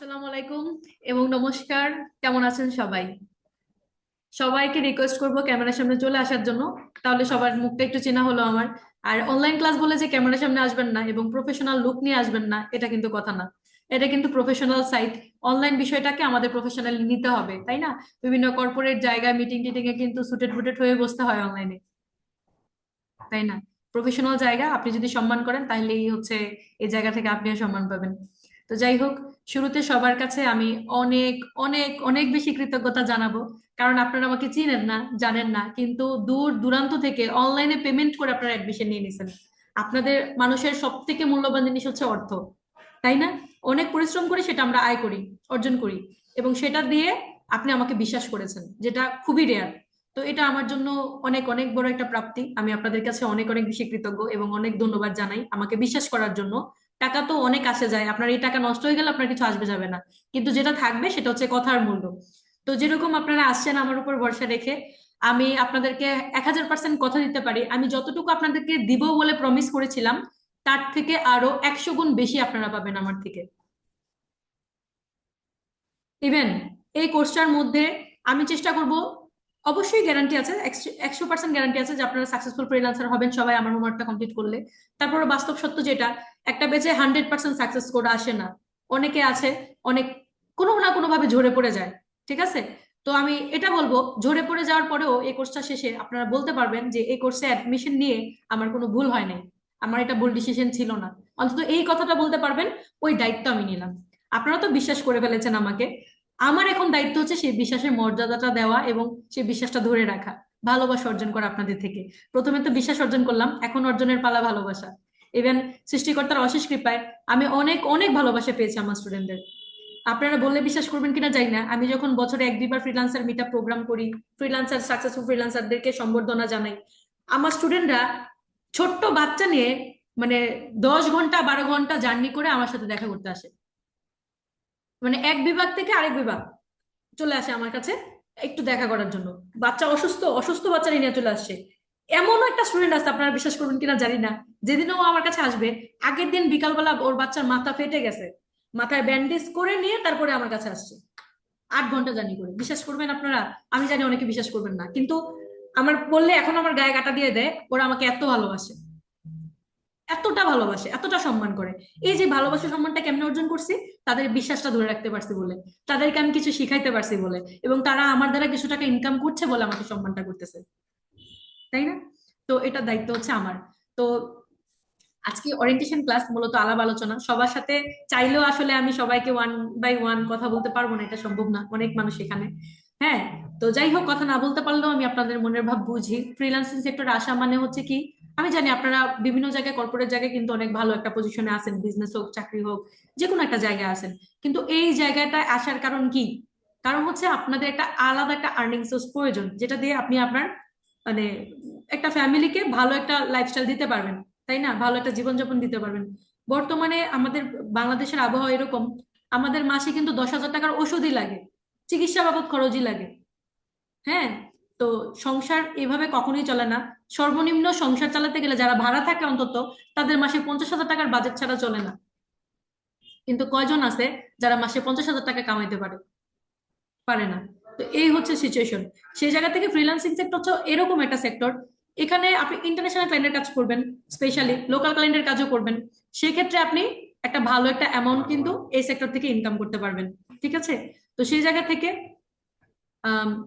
আসসালামু আলাইকুম এবং নমস্কার। কেমন আছেন সবাই? সবাইকে রিকোয়েস্ট করব ক্যামেরার সামনে চলে আসার জন্য। তাহলে সবার মুখটা একটু চেনা হলো আমার। আর অনলাইন ক্লাস বলে যে ক্যামেরার সামনে আসবেন না এবং প্রফেশনাল লুক নিয়ে আসবেন না, এটা কিন্তু কথা না। এটা কিন্তু প্রফেশনাল সাইট অনলাইন বিষয়টাকে আমাদের প্রফেশনালি নিতে হবে, তাই না? বিভিন্ন কর্পোরেট জায়গায় মিটিং টিটিং এ কিন্তু সুটেড বুটেড হয়ে বসতে হয় অনলাইনে তাই না? প্রফেশনাল জায়গা, আপনি যদি সম্মান করেন তাহলেই হচ্ছে এই জায়গা থেকে আপনিও সম্মান পাবেন। তো যাই হোক শুরুতে সবার কাছে আমি অনেক অনেক অনেক বেশি কৃতজ্ঞতা জানাব। কারণ আপনারা আমাকে চিনেন না, জানেন না, কিন্তু দূর দূরান্ত থেকে অনলাইনে পেমেন্ট করে আপনারা অ্যাডমিশন নিয়ে নিছেন আপনাদের মানুষের সব থেকে মূল্যবান জিনিস হচ্ছে অর্থ, তাই না? অনেক পরিশ্রম করে সেটা আমরা আয় করি, অর্জন করি, এবং সেটা দিয়ে আপনি আমাকে বিশ্বাস করেছেন, যেটা খুবই রেয়ার তো এটা আমার জন্য অনেক অনেক বড় একটা প্রাপ্তি। আমি আপনাদের কাছে অনেক অনেক বেশি কৃতজ্ঞ এবং অনেক ধন্যবাদ জানাই আমাকে বিশ্বাস করার জন্য। টাকা তো অনেক আসে যায়। আপনার এই টাকা নষ্ট হয়ে গেলে আপনার কিছু আসবে যাবে না। কিন্তু যেটা থাকবে সেটা হচ্ছে কথার মূল্য। তো যেরকম আপনারা আসছেন আমার উপর ভরসা রেখে, আমি আপনাদেরকে এক হাজার পার্সেন্ট কথা দিতে পারি। আমি যতটুকু আপনাদেরকে দিব বলে প্রমিস করেছিলাম, তার থেকে আরও একশো গুণ বেশি আপনারা পাবেন আমার থেকে। ইভেন এই কোর্সটার মধ্যে আমি চেষ্টা করব অবশ্যই গ্যারান্টি আছে। একশো পার্সেন্ট গ্যারান্টি আছে যে আপনারা সাকসেসফুল ফ্রিল্যান্সার হবেন সবাই আমার হোমওয়ার্কটা কমপ্লিট করলে। তারপরে বাস্তব সত্য যেটা, একটা বেচে হান্ড্রেড পার্সেন্ট সাকসেস করে আসে না। অনেকে আছে, অনেক কোনো না কোনো ভাবে ঝরে পড়ে যায়, ঠিক আছে? তো আমি এটা বলব, ঝরে পড়ে যাওয়ার পরেও এই কোর্সটা শেষে আপনারা বলতে পারবেন যে এই কোর্সে অ্যাডমিশন নিয়ে আমার কোনো ভুল হয় নাই। আমার এটা ভুল ডিসিশন ছিল না। অন্তত এই কথাটা বলতে পারবেন, ওই দায়িত্ব আমি নিলাম। আপনারা তো বিশ্বাস করে ফেলেছেন আমাকে। আমার এখন দায়িত্ব হচ্ছে সেই বিশ্বাসের মর্যাদাটা দেওয়া এবং সেই বিশ্বাসটা ধরে রাখা, ভালোবাসা অর্জন করা আপনাদের থেকে। প্রথমে তো বিশ্বাস অর্জন করলাম, এখন অর্জনের পালা ভালোবাসা। ইভেন সৃষ্টিকর্তার অশেষ কৃপায় আমি অনেক অনেক ভালোবাসা পেয়েছি আমার স্টুডেন্টদের আপনারা বললে বিশ্বাস করবেন কিনা যাই না। আমি যখন বছরে এক, দুইবার ফ্রিলান্সার মিট প্রোগ্রাম করি ফ্রিলান্সার সাকসেসফুল ফ্রিলান্সারদেরকে সম্বর্ধনা জানাই, আমার স্টুডেন্টরা ছোট্ট বাচ্চা নিয়ে মানে দশ ঘণ্টা, বারো ঘণ্টা জার্নি করে আমার সাথে দেখা করতে আসে। মানে এক বিভাগ থেকে আরেক বিভাগ চলে আসে আমার কাছে একটু দেখা করার জন্য। বাচ্চা অসুস্থ অসুস্থ বাচ্চা নিয়ে চলে আসছে এমনও একটা স্টুডেন্ট আছে, আপনারা বিশ্বাস করবেন কিনা জানি না। যেদিন ও আমার কাছে আসবে, আগের দিন বিকালবেলা ওর বাচ্চার মাথা ফেটে গেছে। মাথায় ব্যান্ডেজ করে নিয়ে তারপরে আমার কাছে আসছে। আট ঘণ্টা জানি করে। বিশ্বাস করবেন আপনারা? আমি জানি অনেকে বিশ্বাস করবেন না। কিন্তু আমার বললে এখন আমার গায়ে কাটা দিয়ে দেয়, ওরা আমাকে এত ভালোবাসে। এতটা ভালোবাসে, এতটা সম্মান করে। এই যে ভালোবাসা সম্মানটা কেমনে অর্জন করছি? তাদের বিশ্বাসটা ধরে রাখতে পারছি বলে, তাদেরকে আমি কিছু শিখাইতে পারছি বলে, এবং তারা আমার দ্বারা কিছু টাকা ইনকাম করছে বলে আমাকে সম্মানটা করতেছে। তাই না? তো এটা দায়িত্ব হচ্ছে আমার। তো আজকে ওরিয়েন্টেশন ক্লাস মূলত আলাপ আলোচনা। সবার সাথে চাইলেও আসলে আমি সবাইকে ওয়ান বাই ওয়ান কথা বলতে পারব না, এটা সম্ভব না, অনেক মানুষ এখানে। হ্যাঁ তো যাই হোক, কথা না বলতে পারলেও আমি আপনাদের মনের ভাব বুঝি। ফ্রিল্যান্সিং সেক্টরে আসা মানে হচ্ছে কি? আমি জানি আপনারা বিভিন্ন জায়গায় কর্পোরেট জায়গায় কিন্তু অনেক ভালো একটা পজিশনে আছেন বিজনেস হোক, চাকরি হোক যে কোনো একটা জায়গায় আছেন। কিন্তু এই জায়গাটা আসার কারণ কি? কারণ হচ্ছে আপনাদের একটা আলাদা একটা আর্নিং সোর্স প্রয়োজন, যেটা দিয়ে আপনি আপনার মানে একটা ফ্যামিলিকে ভালো একটা লাইফস্টাইল দিতে পারবেন, তাই না? ভালো একটা জীবনযাপন দিতে পারবেন। বর্তমানে আমাদের বাংলাদেশের আবহাওয়া এরকম, আমাদের মাসে কিন্তু দশ হাজার টাকার ওষুধই লাগে, চিকিৎসা বাবদ খরচই লাগে। হ্যাঁ? তো সংসার এভাবে কখনোই চলে না। সর্বনিম্ন সংসার চালাতে গেলে যারা ভাড়া থাকে অন্তত, তাদের মাসে পঞ্চাশ হাজার টাকার বাজেট ছাড়া চলে না। কিন্তু কয়জন আছে যারা মাসে পঞ্চাশ হাজার টাকা কামাইতে পারে? পারে না। তো এই হচ্ছে সিচুয়েশন সেই জায়গা থেকে ফ্রিল্যান্সিং সেক্টর হচ্ছে এরকম একটা সেক্টর এখানে আপনি ইন্টারন্যাশনাল ক্লায়েন্টের কাজ করবেন স্পেশালি লোকাল ক্লায়েন্টের কাজও করবেন। সেক্ষেত্রে আপনি একটা ভালো একটা অ্যামাউন্ট কিন্তু এই সেক্টর থেকে ইনকাম করতে পারবেন। ঠিক আছে? তো সেই জায়গা থেকে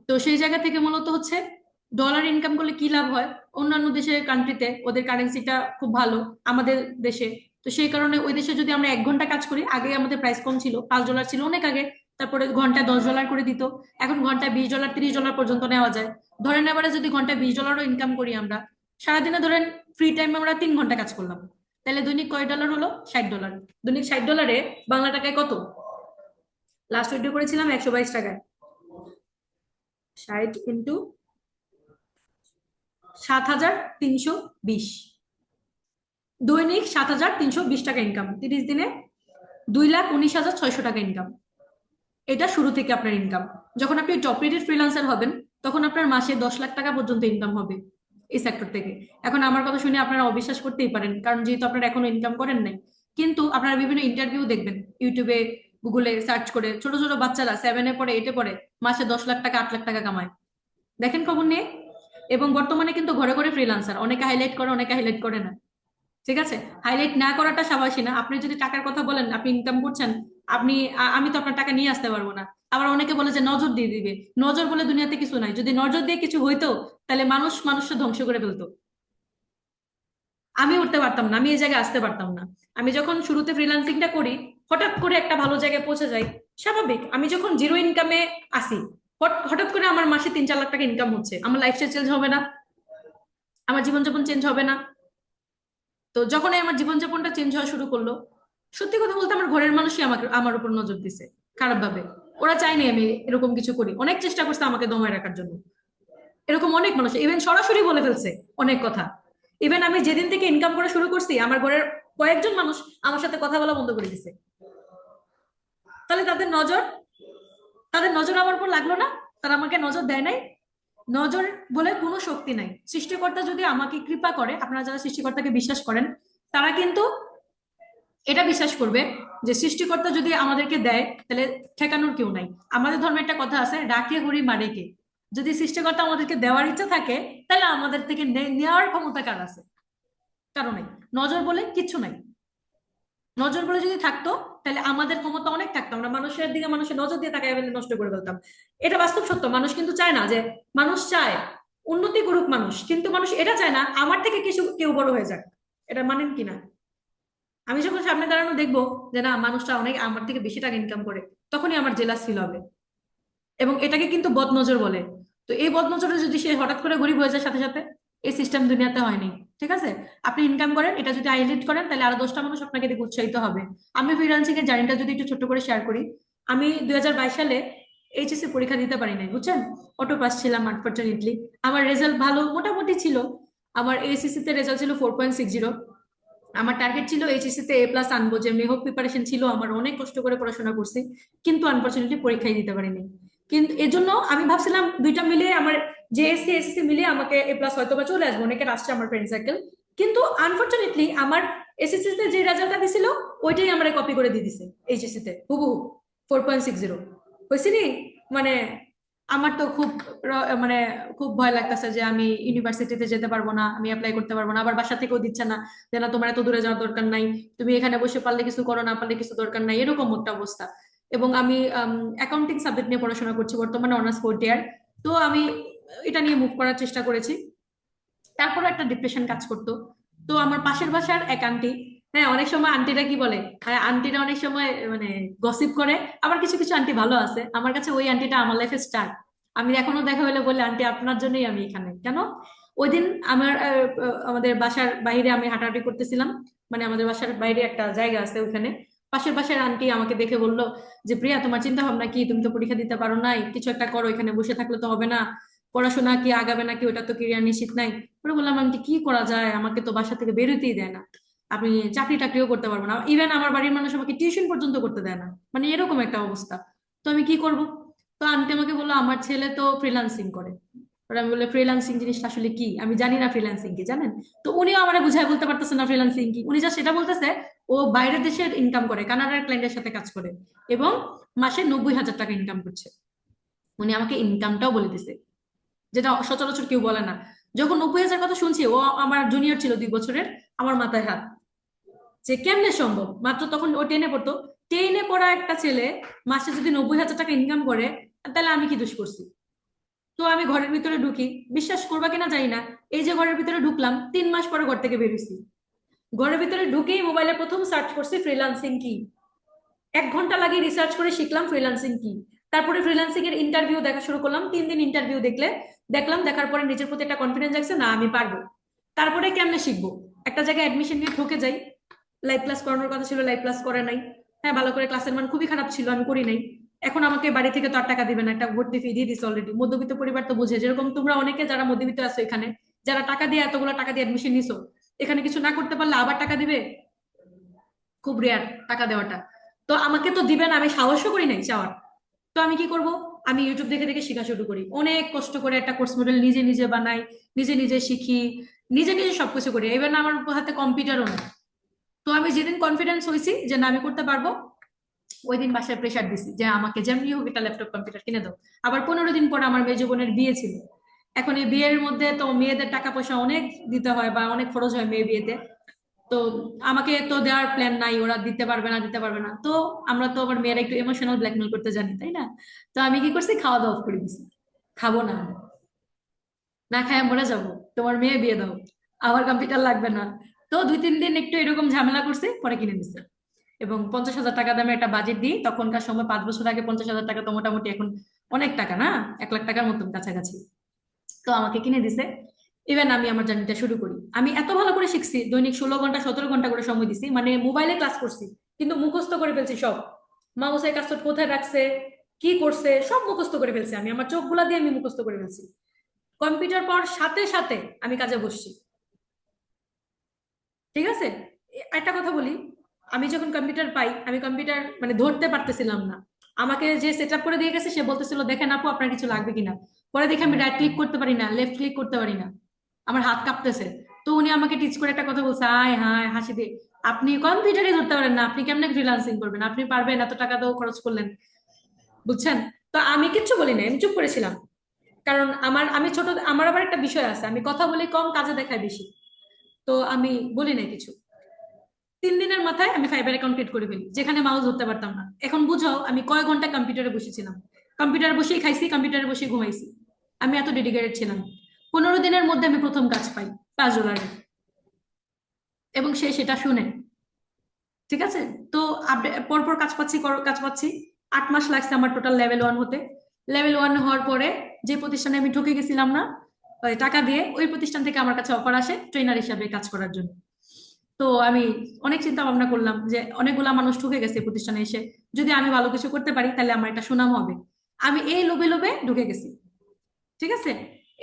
তো সেই জায়গা থেকে মূলত হচ্ছে ডলার ইনকাম করলে কি লাভ হয়? অন্যান্য দেশের কান্ট্রিতে ওদের কারেন্সিটা খুব ভালো, আমাদের দেশে। তো সেই কারণে ওই দেশে যদি আমরা এক ঘণ্টা কাজ করি আগে আমাদের প্রাইস কম ছিল, পাঁচ ডলার ছিল অনেক আগে, তারপরে ঘন্টায় দশ ডলার করে দিত। এখন ঘন্টায় বিশ ডলার তিরিশ ডলার পর্যন্ত নেওয়া যায়। ধরেন এবারে যদি ঘন্টায় বিশ ডলারও ইনকাম করি আমরা, সারাদিনে ধরেন ফ্রি টাইম আমরা তিন ঘণ্টা কাজ করলাম। তাহলে দৈনিক কয় ডলার হলো? ষাট ডলার দৈনিক ষাট ডলারে বাংলা টাকায় কত? লাস্ট ভিডিও করেছিলাম একশো বাইশ টাকায়। ষাট ইন্টু সাত হাজার তিনশো বিশ। দৈনিক সাত হাজার তিনশো বিশ টাকা ইনকাম তিরিশ দিনে দুই লাখ উনিশ হাজার ছয়শো টাকা ইনকাম এটা শুরু থেকে আপনার ইনকাম যখন আপনি টপ রেটেড ফ্রিলান্সার হবেন, তখন আপনার মাসে দশ লাখ টাকা পর্যন্ত ইনকাম হবে এই সেক্টর থেকে। এখন আমার কথা শুনে আপনারা অবিশ্বাস করতেই পারেন, কারণ যেহেতু আপনারা এখনও ইনকাম করেন নাই, কিন্তু আপনারা বিভিন্ন ইন্টারভিউ দেখবেন ইউটিউবে গুগলে সার্চ করে, ছোট ছোট বাচ্চারা সেভেনে পড়ে এটে পড়ে, মাসে দশ লাখ টাকা, আট লাখ টাকা কামায়। দেখেন খবর নিয়ে এবং বর্তমানে কিন্তু ঘরে ঘরে ফ্রিলান্সার অনেকে হাইলাইট করে, অনেকে হাইলাইট করে না। ঠিক আছে? হাইলাইট না করাটা স্বাভাবিক না। আপনি যদি টাকার কথা বলেন, আপনি ইনকাম করছেন, আপনি আমি তো আপনার টাকা নিয়ে আসতে পারব না। আবার অনেকে বলে যে নজর দিয়ে দিবে। নজর বলে দুনিয়াতে কিছু নাই। যদি নজর দিয়ে কিছু হইতো, তাহলে মানুষ মানুষকে ধ্বংস করে ফেলতো। আমি উঠতে পারতাম না, আমি এই জায়গায় আসতে পারতাম না। আমি যখন শুরুতে ফ্রিল্যান্সিংটা করি, হঠাৎ করে একটা ভালো জায়গায় পৌঁছে যাই, স্বাভাবিক। আমি যখন জিরো ইনকামে আসি হঠাৎ করে আমার মাসে তিন চার লাখ টাকা ইনকাম হচ্ছে। আমার লাইফস্টাইল চেঞ্জ হবে না। আমার জীবনযাপন চেঞ্জ হবে না। তো যখনই আমার জীবনযাপনটা চেঞ্জ হওয়া শুরু করল, সত্যি কথা বলতে আমার ঘরের মানুষই আমাকে আমার উপর নজর দিছে খারাপ ভাবে ওরা চায়নি আমি এরকম কিছু করি। অনেক চেষ্টা করছে আমাকে দমায় রাখার জন্য। এরকম অনেক মানুষ ইভেন সরাসরি বলে ফেলছে অনেক কথা। ইভেন আমি যেদিন থেকে ইনকাম করা শুরু করছি, আমার ঘরের কয়েকজন মানুষ আমার সাথে কথা বলা বন্ধ করে দিছে। তাহলে তাদের নজর তাদের নজর আমার উপর লাগল না? তারা আমাকে নজর দেয় নাই? নজর বলে কোনো শক্তি নাই। সৃষ্টিকর্তা যদি আমাকে কৃপা করে, আপনারা যারা সৃষ্টিকর্তাকে বিশ্বাস করেন, তারা কিন্তু এটা বিশ্বাস করবে যে সৃষ্টিকর্তা যদি আমাদেরকে দেয়, তাহলে ঠেকানোর কেউ নাই। আমাদের ধর্মে একটা কথা আছে, ডাকে হরি মারে কে? যদি সৃষ্টিকর্তা আমাদেরকে দেওয়ার ইচ্ছা থাকে, তাহলে আমাদের থেকে নেওয়ার ক্ষমতা কার আছে? কারও নাই। নজর বলে কিচ্ছু নাই। নজর বলে যদি থাকতো, তাহলে আমাদের ক্ষমতা অনেক থাকতো। আমরা মানুষের দিকে মানুষের নজর দিয়ে ফেলে নষ্ট করে ফেলতাম। এটা বাস্তব সত্য। মানুষ কিন্তু চায় না যে, মানুষ চায়, উন্নতি করুক মানুষ, কিন্তু মানুষ এটা চায় না, আমার থেকে কিছু কেউ বড় হয়ে যাক। এটা মানেন কিনা আমি যখন সামনে দাঁড়ানো দেখব যে, না, মানুষটা অনেক আমার থেকে বেশি টাকা ইনকাম করে, তখনই আমার জেলাস ফিল হবে। এবং এটাকে কিন্তু বদনজর বলে। তো এই বদনজরে যদি সে হঠাৎ করে গরিব হয়ে যায় সাথে সাথে, এই সিস্টেম দুনিয়াতে হয়নি। ঠিক আছে? আপনি ইনকাম করেন, এটা যদি হাইলাইট করেন, তাহলে আরও দশটা মানুষ আপনাকে দেখে উৎসাহিত হবে। আমি ফ্রিল্যান্সিং এর জার্নিটা যদি একটু ছোট্ট করে শেয়ার করি, আমি দুই হাজার বাইশ সালে এইচএসসি পরীক্ষা দিতে পারি নাই, বুঝছেন? অটো পাস ছিলাম আনফর্চুনেটলি আমার রেজাল্ট ভালো, মোটামুটি ছিল। আমার এসএসসি তে রেজাল্ট ছিল ফোর পয়েন্ট সিক্স জিরো আমার টার্গেট ছিল এইচএসসি তে এ প্লাস আনব, যেমনি হোক প্রিপারেশন ছিল আমার, অনেক কষ্ট করে পড়াশোনা করছি, কিন্তু আনফর্চুনেটলি পরীক্ষায় দিতে পারিনি। কিন্তু এজন্য আমি ভাবছিলাম দুইটা মিলে আমার জেএসসি এসএসসি মিলে আমাকে এ প্লাস হয়তো বা চলে আসব, অনেকের আসছে আমার ফ্রেন্ড সার্কেল কিন্তু আনফর্চুনেটলি আমার এসএসসি তে যে রেজাল্টটা দিছিল, ওইটাই আমার কপি করে দিয়ে দিছে এইচএসসি তে, হুবহু ফোর পয়েন্ট সিক্স জিরো হয়েছে নি? মানে আমার তো খুব মানে খুব ভয় লাগতেছে যে আমি ইউনিভার্সিটিতে যেতে পারব না, আমি অ্যাপ্লাই করতে পারব না, আবার বাসা থেকেও দিচ্ছে না যে না, তোমার এত দূরে যাওয়ার দরকার নাই, তুমি এখানে বসে পারলে কিছু করো, না পারলে কিছু দরকার নাই, এরকম একটা অবস্থা। এবং আমি অ্যাকাউন্টিং সাবজেক্ট নিয়ে পড়াশোনা করছি বর্তমানে অনার্স ফোর্থ ইয়ার তো আমি এটা নিয়ে মুভ করার চেষ্টা করেছি। তারপর একটা ডিপ্রেশন কাজ করতো। তো আমার পাশের বাসার এক আন্টি হ্যাঁ অনেক সময় আন্টিরা কি বলে? হ্যাঁ আন্টিরা অনেক সময় মানে গসিপ করে। আবার কিছু কিছু আন্টি ভালো আছে। আমার কাছে ওই আন্টিটা আমার লাইফে স্টার আমি এখনও দেখা হলে বলে আন্টি আপনার জন্যই আমি এখানে। কেন? ওই দিন আমার আমাদের বাসার বাইরে আমি হাঁটাহাঁটি করতেছিলাম। মানে আমাদের বাসার বাইরে একটা জায়গা আছে ওখানে। পাশের বাসার আন্টি আমাকে দেখে বলল যে, প্রিয়া, তোমার চিন্তা ভাবনা কি? তুমি তো পরীক্ষা দিতে পারো নাই। কিছু একটা করো, এখানে বসে থাকলে তো হবে না। পড়াশোনা কি আগাবে নাকি? ওটা তো ক্যারিয়ার নিশ্চিত নাই। পরে বললাম আন্টি কি করা যায়? আমাকে তো বাসা থেকে বেরোতেই দেয় না। আপনি চাকরি টাকরিও করতে পারব না। ইভেন আমার বাড়ির মানুষ আমাকে টিউশন পর্যন্ত করতে দেয় না। মানে এরকম একটা অবস্থা। তো আমি কি করব? তো আন্টি আমাকে বলল, আমার ছেলে তো ফ্রিল্যান্সিং করে। আমি বললাম ফ্রিলান্সিং জিনিসটা আসলে কি? আমি জানি না ফ্রিল্যান্সিং কি, জানেন? তো উনিও আমার বুঝায় বলতে পারতেছে না ফ্রিলান্সিং কি। উনি যা সেটা বলতেছে ও বাইরের দেশের ইনকাম করে, কানাডার ক্লায়েন্টের সাথে কাজ করে এবং মাসে নব্বই হাজার টাকা ইনকাম করছে। উনি আমাকে ইনকামটাও বলে দিছে, যেটা সচরাচর কেউ বলে না। যখন নব্বই হাজার কথা শুনছি, ও আমার জুনিয়র ছিল দুই বছরের, আমার মাথায় হাত। যে কেমনে সম্ভব? মাত্র তখন ও টেনে পড়তো। টেনে পড়া একটা ছেলে মাসে যদি নব্বই হাজার টাকা ইনকাম করে, তাহলে আমি কি দোষ করছি? তো আমি ঘরের ভিতরে ঢুকি। বিশ্বাস করবা কিনা জানি না। এই যে ঘরের ভিতরে ঢুকলাম, তিন মাস পরে ঘর থেকে বেরিয়েছি ঘরের ভিতরে ঢুকেই মোবাইলে প্রথম সার্চ করছি ফ্রিল্যান্সিং কি। এক ঘণ্টা লাগিয়ে রিসার্চ করে শিখলাম ফ্রিল্যান্সিং কি। তারপরে ফ্রিল্যান্সিং এর ইন্টারভিউ দেখা শুরু করলাম, তিন দিন ইন্টারভিউ দেখলে, দেখলাম দেখার পরে নিজের প্রতি একটা কনফিডেন্স আসছে না, আমি পারব। তারপরে কেমনে শিখব? একটা জায়গায় অ্যাডমিশন নিয়ে ঠকে যাই। লাইভ ক্লাস করানোর কথা ছিল লাইভ ক্লাস করে নাই। হ্যাঁ ভালো করে ক্লাসের মান খুবই খারাপ ছিল, আমি করি নাই। এখন আমাকে বাড়ি থেকে তো আর টাকা দিবে না, একটা ভর্তি ফি দিয়ে দিছে অলরেডি মধ্যবিত্ত পরিবার তো বুঝে, যেরকম তোমরা অনেকে যারা মধ্যবিত্ত আছো এখানে, যারা টাকা দিয়ে এতগুলো টাকা দিয়ে অ্যাডমিশন নিছো এখানে কিছু না করতে পারলে আবার টাকা দিবে? খুব রেয়ার টাকা দেওয়াটা। তো আমাকে তো দিবেন আমি সাহসও করি নাই চাওয়ার। তো আমি কি করব? আমি ইউটিউব দেখে দেখে শেখা শুরু করি। অনেক কষ্ট করে একটা কোর্স মডেল নিজে নিজে বানাই, নিজে নিজে শিখি, নিজে নিজে সবকিছু করি। এবার আমার হাতে কম্পিউটারও না তো আমি যেদিন কনফিডেন্স হয়েছি যে না, আমি করতে পারব ওই দিন বাসায় প্রেশার দিছি যে আমাকে যেমনি হোক একটা ল্যাপটপ কম্পিউটার কিনে দাও। আবার পনেরো দিন পর আমার মেয়ে জীবনের বিয়ে ছিল। এখন এই বিয়ের মধ্যে তো মেয়েদের টাকা পয়সা অনেক দিতে হয় বা অনেক খরচ হয় মেয়ে বিয়েতে। তো আমাকে তো দেওয়ার প্ল্যান নাই, ওরা দিতে পারবে না, দিতে পারবে না। তো আমরা তো আবার মেয়েরা একটু ইমোশনাল ব্ল্যাকমেল করতে জানি, তাই না? তো আমি কি করছি? খাওয়া দাওয়া করে দিছি। খাব না। না খায় মরে যাব। তোমার মেয়ে বিয়ে দাও। আমার কম্পিউটার লাগবে না। তো দুই তিন দিন একটু এরকম ঝামেলা করছে, পরে কিনে দিছে এবং পঞ্চাশ হাজার টাকা দামে একটা বাজেট দিই। তখনকার সময় পাঁচ বছর আগে পঞ্চাশ হাজার টাকা তো মোটামুটি এখন অনেক টাকা, না? এক লাখ টাকার মতন কাছাকাছি। তো আমাকে কিনে দিছে। ইভেন আমি আমার জার্নিটা শুরু করি। আমি এত ভালো করে শিখছি, দৈনিক ষোলো ঘণ্টা, সতেরো ঘণ্টা করে সময় দিছি। মানে মোবাইলে ক্লাস করছি, কিন্তু মুখস্থ করে ফেলছি সব। মাউসের কাজ কোথায় রাখছে, কি করছে, সব মুখস্থ করে ফেলছি আমি। আমার চোখগুলা দিয়ে আমি মুখস্থ করে ফেলছি। কম্পিউটার পাওয়ার সাথে সাথে আমি কাজে বসছি। ঠিক আছে? একটা কথা বলি। আমি যখন কম্পিউটার পাই, আমি কম্পিউটার মানে ধরতে পারতেছিলাম না। আমাকে যে সেট করে দিয়ে গেছে, সে বলতেছিল, দেখেন আপু, আপনার কিছু লাগবে কিনা? পরে দেখে আমি রাইট ক্লিক করতে পারি না লেফট ক্লিক করতে পারি না। আমার হাত কাঁপতেছে। তো উনি আমাকে টিচ করে একটা কথা বলছে আয় হায় হাসি দিয়ে আপনি কম্পিউটারই ধরতে পারেন না আপনি কেমনে ফ্রিল্যান্সিং করবেন? আপনি পারবেন এত টাকা তো খরচ করলেন। বুঝছেন? তো আমি কিচ্ছু বলি না আমি চুপ করেছিলাম কারণ আমার আমি ছোট আমার আবার একটা বিষয় আছে আমি কথা বলি কম কাজে দেখাই বেশি। তো আমি বলি না কিছু। তিন দিনের মাথায় আমি ফাইবারে কমপ্লিট করে ফেলি যেখানে মাউস ধরতে পারতাম না। এখন বুঝাও আমি কয় ঘণ্টা কম্পিউটারে বসেছিলাম? কম্পিউটারে বসেই খাইছি কম্পিউটারে বসেই ঘুমাইছি। আমি এত ডেডিকেটেড ছিলাম। পনেরো দিনের মধ্যে আমি প্রথম কাজ পাই পাঁচ ডলারে এবং সে সেটা শুনে। ঠিক আছে? তো পরপর কাজ পাচ্ছি কাজ পাচ্ছি। আট মাস লাগছে আমার টোটাল লেভেল ওয়ান হতে। লেভেল ওয়ান হওয়ার পরে যে প্রতিষ্ঠানে আমি ঢুকে গেছিলাম না টাকা দিয়ে, ওই প্রতিষ্ঠান থেকে আমার কাছে অফার আসে ট্রেনার হিসাবে কাজ করার জন্য। তো আমি অনেক চিন্তা ভাবনা করলাম যে অনেকগুলা মানুষ ঢুকে গেছে প্রতিষ্ঠানে এসে। যদি আমি ভালো কিছু করতে পারি, তাহলে আমার একটা সুনাম হবে। আমি এই লোভে লোভে ঢুকে গেছি। ঠিক আছে?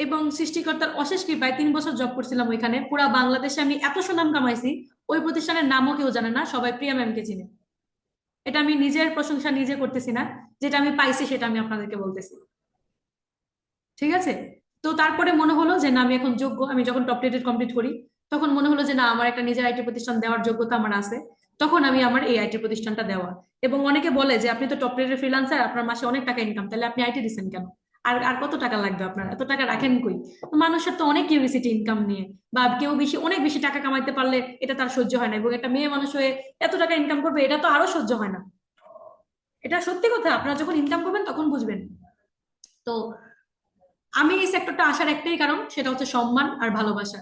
এবং সৃষ্টিকর্তার অশেষ কৃপায় তিন বছর জব করছিলাম ওইখানে। পুরা বাংলাদেশে আমি এত সুনাম কামাইছি, ওই প্রতিষ্ঠানের নামও কেউ জানে না, সবাই প্রিয়া ম্যামকে চিনে। এটা আমি নিজের প্রশংসা নিজে করতেছি না, যেটা আমি পাইছি সেটা আমি আপনাদেরকে বলতেছি। ঠিক আছে? তো তারপরে মনে হলো যে না, আমি এখন যোগ্য, আমি যখন টপ রেটেড কমপ্লিট করি, তখন মনে হলো যে না, আমার একটা নিজের আইটি প্রতিষ্ঠান দেওয়ার যোগ্যতা আমার আছে। তখন আমি আমার এই আইটি প্রতিষ্ঠানটা দেওয়া। এবং অনেকে বলে যে, আপনি তো টপ রেটেড ফ্রিল্যান্সার আপনার মাসে অনেক টাকা ইনকাম তাহলে আপনি আইটি দিচ্ছেন কেন? আর আর কত টাকা লাগবে আপনার? এত টাকা রাখেন কই? মানুষের তো অনেক কিউরিসিটি ইনকাম নিয়ে। বা কেউ বেশি, অনেক বেশি টাকা কামাইতে পারলে এটা তার সহ্য হয় না। এবং একটা মেয়ে মানুষ হয়ে এত টাকা ইনকাম করবে, এটা তো আরও সহ্য হয় না। এটা সত্যি কথা। আপনারা যখন ইনকাম করবেন তখন বুঝবেন। তো আমি এই সেক্টরটা আসার একটাই কারণ, সেটা হচ্ছে সম্মান আর ভালোবাসা।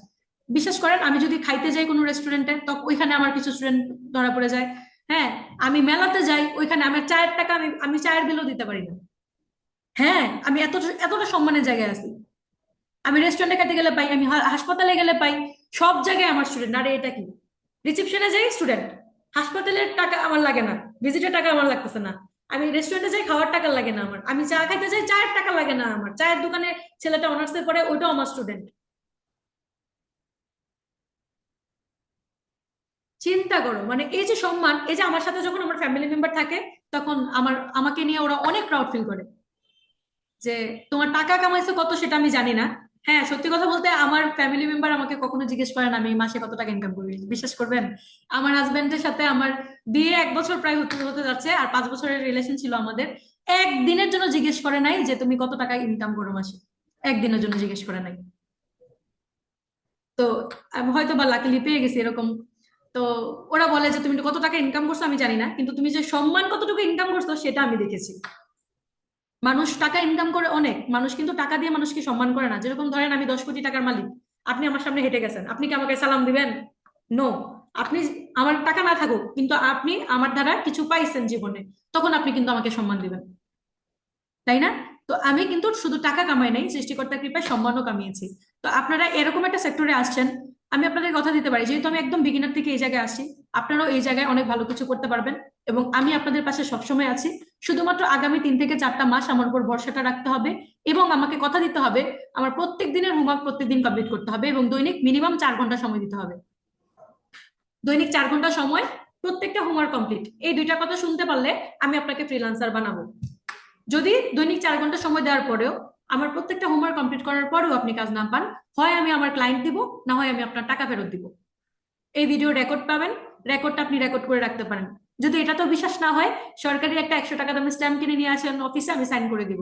বিশ্বাস করেন, আমি যদি খাইতে যাই কোনো রেস্টুরেন্টে তখন ওইখানে আমার কিছু স্টুডেন্ট ধরা পড়ে যায়। হ্যাঁ আমি মেলাতে যাই, ওইখানে আমার চায়ের টাকা আমি আমি চায়ের বিলও দিতে পারি না। হ্যাঁ আমি এত এতটা সম্মানের জায়গায় আছি। আমি রেস্টুরেন্টে খেতে গেলে পাই, আমি হাসপাতালে গেলে পাই, সব জায়গায় আমার স্টুডেন্ট আরে এটা কি? রিসেপশনে যাই স্টুডেন্ট হাসপাতালের টাকা আমার লাগে না ভিজিটের টাকা আমার লাগতেছে না। আমি রেস্টুরেন্টে যাই, খাওয়ার টাকা লাগে না আমার। আমি চা খাইতে যাই, চায়ের টাকা লাগে না আমার। চায়ের দোকানে ছেলেটা অনার্সে পরে ওইটাও আমার স্টুডেন্ট চিন্তা করো মানে এই যে সম্মান, এই যে আমার সাথে যখন আমার ফ্যামিলি মেম্বার থাকে, তখন আমার আমাকে নিয়ে ওরা অনেক প্রাউড ফিল করে। যে তোমার টাকা কামাইছো কত সেটা আমি জানি না। হ্যাঁ সত্যি কথা বলতে আমার ফ্যামিলি মেম্বার আমাকে কখনো জিজ্ঞেস করেন আমি মাসে কত টাকা ইনকাম করি বিশ্বাস করবেন, আমার হাজবেন্ডের সাথে আমার বিয়ে এক বছর প্রায় হতে হতে যাচ্ছে আর পাঁচ বছরের রিলেশন ছিল আমাদের। একদিনের জন্য জিজ্ঞেস করে নাই যে তুমি কত টাকা ইনকাম করো মাসে। একদিনের জন্য জিজ্ঞেস করে নাই। তো হয়তো বা লাকিলি পেয়ে গেছি এরকম। তো ওরা বলে যে তুমি কত টাকা ইনকাম করছ আমি জানি না, কিন্তু তুমি যে সম্মান কতটুকু ইনকাম করছ সেটা আমি দেখেছি। মানুষ টাকা ইনকাম করে অনেক, মানুষ কিন্তু টাকা দিয়ে মানুষকে সম্মান করে না। যেরকম ধরেন আমি দশ কোটি টাকার মালিক, আপনি আমার সামনে হেঁটে গেছেন, আপনি কি আমাকে সালাম দিবেন? নো আপনি আমার টাকা না থাকুক, কিন্তু আপনি আমার দ্বারা কিছু পাইছেন জীবনে, তখন আপনি কিন্তু আমাকে সম্মান দিবেন। তাই না? তো আমি কিন্তু শুধু টাকা কামাই নাই, সৃষ্টিকর্তার কৃপায় সম্মানও কামিয়েছি। তো আপনারা এরকম একটা সেক্টরে আসছেন, আমি আপনাদের কথা দিতে পারি, যেহেতু আমি একদম বিগিনার থেকে এই জায়গায় আসছি আপনারাও এই জায়গায় অনেক ভালো কিছু করতে পারবেন এবং আমি আপনাদের পাশে সবসময় আছি। শুধুমাত্র আগামী তিন থেকে চারটা মাস আমার উপর ভরসাটা রাখতে হবে এবং আমাকে কথা দিতে হবে, আমার প্রত্যেক দিনের হোমওয়ার্ক প্রত্যেকদিন কমপ্লিট করতে হবে এবং দৈনিক মিনিমাম চার ঘণ্টা সময় দিতে হবে। দৈনিক চার ঘণ্টা সময়, প্রত্যেকটা হোমওয়ার্ক কমপ্লিট এই দুইটা কথা শুনতে পারলে আমি আপনাকে ফ্রিল্যান্সার বানাবো। যদি দৈনিক চার ঘণ্টা সময় দেওয়ার পরেও আমার প্রত্যেকটা হোমওয়ার্ক কমপ্লিট করার পরেও আপনি কাজ না পান, হয় আমি আমার ক্লায়েন্ট দিব, না হয় আমি আপনার টাকা ফেরত দিব। এই ভিডিও রেকর্ড পাবেন রেকর্ডটা আপনি রেকর্ড করে রাখতে পারেন। যদি এটা তো বিশ্বাস না হয়, সরকারি একটা একশো টাকা দামের স্ট্যাম্প কিনে নিয়ে আসেন অফিসে আমি সাইন করে দিব।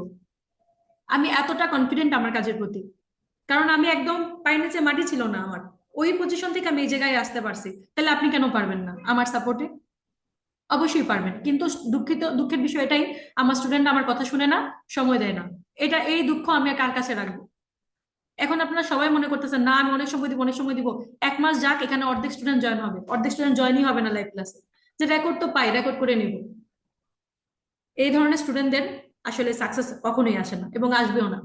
আমি এতটা কনফিডেন্ট আমার কাজের প্রতি। কারণ আমি একদম পায়ের নিচে মাটি ছিল না আমার। ওই পজিশন থেকে আমি এই জায়গায় আসতে পারছি। তাহলে আপনি কেন পারবেন না আমার সাপোর্টে অবশ্যই পারবেন। কিন্তু দুঃখিত, দুঃখের বিষয় এটাই, আমার স্টুডেন্ট আমার কথা শুনে না, সময় দেয় না। এটা, এই দুঃখ আমি কার কাছে রাখব? এখন আপনারা সবাই মনে করতেছেন, না, আমি অনেক সময় দিব, অনেক সময় দিব। এক মাস যাক, এখানে অর্ধেক স্টুডেন্ট জয়েন হবে। অর্ধেক স্টুডেন্ট জয়েনই হবে না লাইভ ক্লাসে যে রেকর্ড তো পাই রেকর্ড করে নিব। এই ধরনের স্টুডেন্টদের আসলে সাকসেস কখনোই আসে না এবং আসবেও না।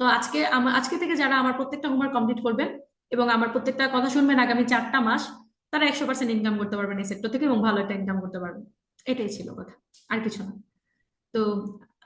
তো আজকে আজকে থেকে যারা আমার প্রত্যেকটা হোমওয়ার্ক কমপ্লিট করবেন এবং আমার প্রত্যেকটা কথা শুনবেন আগামী চারটা মাস, তারা একশো পার্সেন্ট ইনকাম করতে পারবেন এই সেক্টর থেকে এবং ভালো একটা ইনকাম করতে পারবেন। এটাই ছিল কথা, আর কিছু না। তো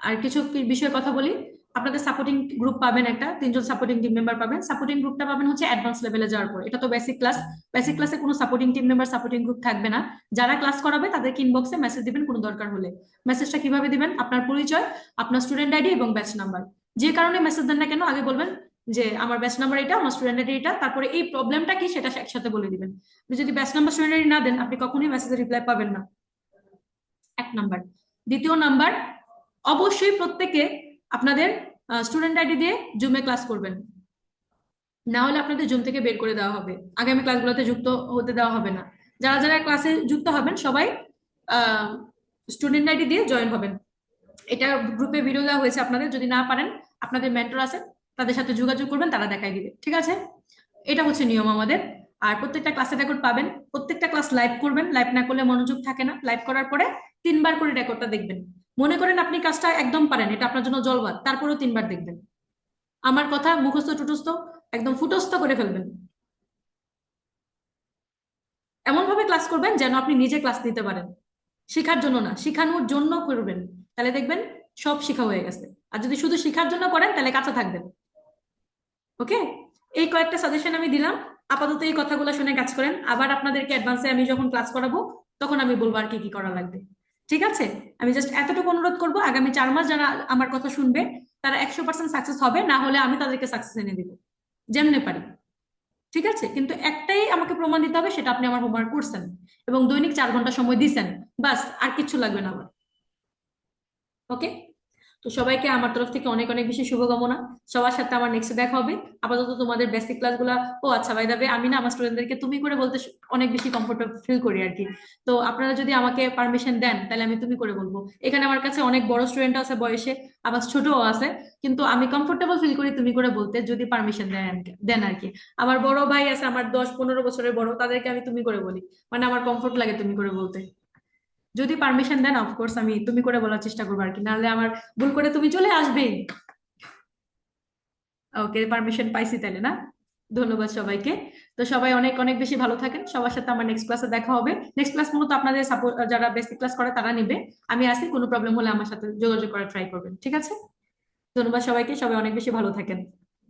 আর কিছু বিষয়ে কথা বলি? আপনাদের সাপোর্টিং গ্রুপ পাবেন একটা, তিনজন সাপোর্টিং টিম মেম্বার পাবেন। সাপোর্টিং গ্রুপটা পাবেন হচ্ছে অ্যাডভান্স লেভেলে যাওয়ার পর। এটা তো বেসিক ক্লাস বেসিক ক্লাসে কোনো supporting team member supporting group থাকবে না। যারা ক্লাস করাবে, তাদেরকে ইনবক্সে মেসেজ দিবেন, কোনো দরকার হলে। মেসেজটা কীভাবে দিবেন? আপনার পরিচয়, আপনার স্টুডেন্ট আইডি এবং ব্যাচ নাম্বার যে কারণে মেসেজ দেন না কেন, আগে বলবেন যে, আমার ব্যাচ নাম্বার এটা আমার স্টুডেন্ট আইডি এটা তারপরে এই প্রবলেমটা কি, সেটা একসাথে বলে দিবেন। যদি ব্যাচ নাম্বার স্টুডেন্ট আইডি না দেন, আপনি কখনোই মেসেজের রিপ্লাই পাবেন না। এক নাম্বার দ্বিতীয় নাম্বার অবশ্যই প্রত্যেকে আপনাদের স্টুডেন্ট আইডি দিয়ে জুমে ক্লাস করবেন। না হলে আপনাদের জুম থেকে বের করে দেওয়া হবে। আগামী ক্লাসগুলোতে যুক্ত হতে দেওয়া হবে না। যারা যারা ক্লাসে যুক্ত হবেন, সবাই স্টুডেন্ট আইডি দিয়ে জয়েন হবেন। এটা গ্রুপে ভিডিও দেওয়া হয়েছে আপনাদের। যদি না পারেন, আপনাদের মেন্টর আছে, তাদের সাথে যোগাযোগ করবেন, তারা দেখাই দিবে। ঠিক আছে? এটা হচ্ছে নিয়ম আমাদের। আর প্রত্যেকটা ক্লাসে রেকর্ড পাবেন। প্রত্যেকটা ক্লাস লাইভ করবেন। লাইভ না করলে মনোযোগ থাকে না। লাইভ করার পরে তিনবার করে রেকর্ডটা দেখবেন। মনে করেন আপনি কাজটা একদম পারেন, এটা আপনার জন্য জলবাদ তারপরেও তিনবার দেখবেন। আমার কথা মুখস্থ টুটস্থ, একদম ফুটস্থ করে ফেলবেন। এমন ভাবে ক্লাস করবেন যেন আপনি নিজে ক্লাস নিতে পারেন। শেখার জন্য না, শিখানোর জন্য করবেন। তাহলে দেখবেন সব শিখা হয়ে গেছে। আর যদি শুধু শিখার জন্য করেন, তাহলে কাঁচা থাকবেন ওকে? এই কয়েকটা সাজেশন আমি দিলাম। আপাতত এই কথাগুলো শুনে কাজ করেন। আবার আপনাদেরকে অ্যাডভান্সে আমি যখন ক্লাস করাবো, তখন আমি বলব আর কি কি করা লাগবে। ঠিক আছে? আমি জাস্ট এতটুকু অনুরোধ করব, আগামী চার মাস যারা আমার কথা শুনবে, তারা একশো পার্সেন্ট সাকসেস হবে, না হলে আমি তাদেরকে সাকসেস এনে দেবো। যেমনে পারি। ঠিক আছে? কিন্তু একটাই আমাকে প্রমাণ দিতে হবে, সেটা আপনি আমার হোমওয়ার্ক করছেন এবং দৈনিক চার ঘণ্টা সময় দিছেন। বাস, আর কিছু লাগবে না আমার। ওকে তো সবাইকে আমার তরফ থেকে অনেক অনেক বেশি শুভকামনা। সবার সাথে আমার নেক্সট দেখা হবে। আপাতত তোমাদের বেসিক ক্লাসগুলো ও আচ্ছা ভাই দাবে আমি না আমার স্টুডেন্টদেরকে তুমি করে বলতে অনেক বেশি কমফোর্টেবল ফিল করি আর কি তো আপনারা যদি আমাকে পারমিশন দেন, তাহলে আমি তুমি করে বলব। এখানে আমার কাছে অনেক বড় স্টুডেন্ট আছে বয়সে, আবার ছোটও আছে। কিন্তু আমি কমফোর্টেবল ফিল করি তুমি করে বলতে, যদি পারমিশন দেন দেন আর কি আমার বড় ভাই আছে, আমার দশ পনেরো বছরের বড়, তাদেরকে আমি তুমি করে বলি। মানে আমার কমফোর্ট লাগে তুমি করে বলতে। যদি পারমিশন দেন অফকোর্স আমি তুমি করে বলার চেষ্টা করব আর কি। নাহলে আমার ভুল করে তুমি চলে আসবে। ওকে পারমিশন পাইছি তাহলে না? ধন্যবাদ সবাইকে। তো সবাই অনেক অনেক বেশি ভালো থাকেন। সবার সাথে আমার নেক্সট ক্লাসে দেখা হবে। নেক্সট ক্লাস মূলত আপনাদের সাপোর্ট যারা বেসিক ক্লাস করে তারা নিবে। আমি আসি কোনো প্রবলেম হলে আমার সাথে যোগাযোগ করার ট্রাই করবেন। ঠিক আছে? ধন্যবাদ সবাইকে। সবাই অনেক বেশি ভালো থাকেন।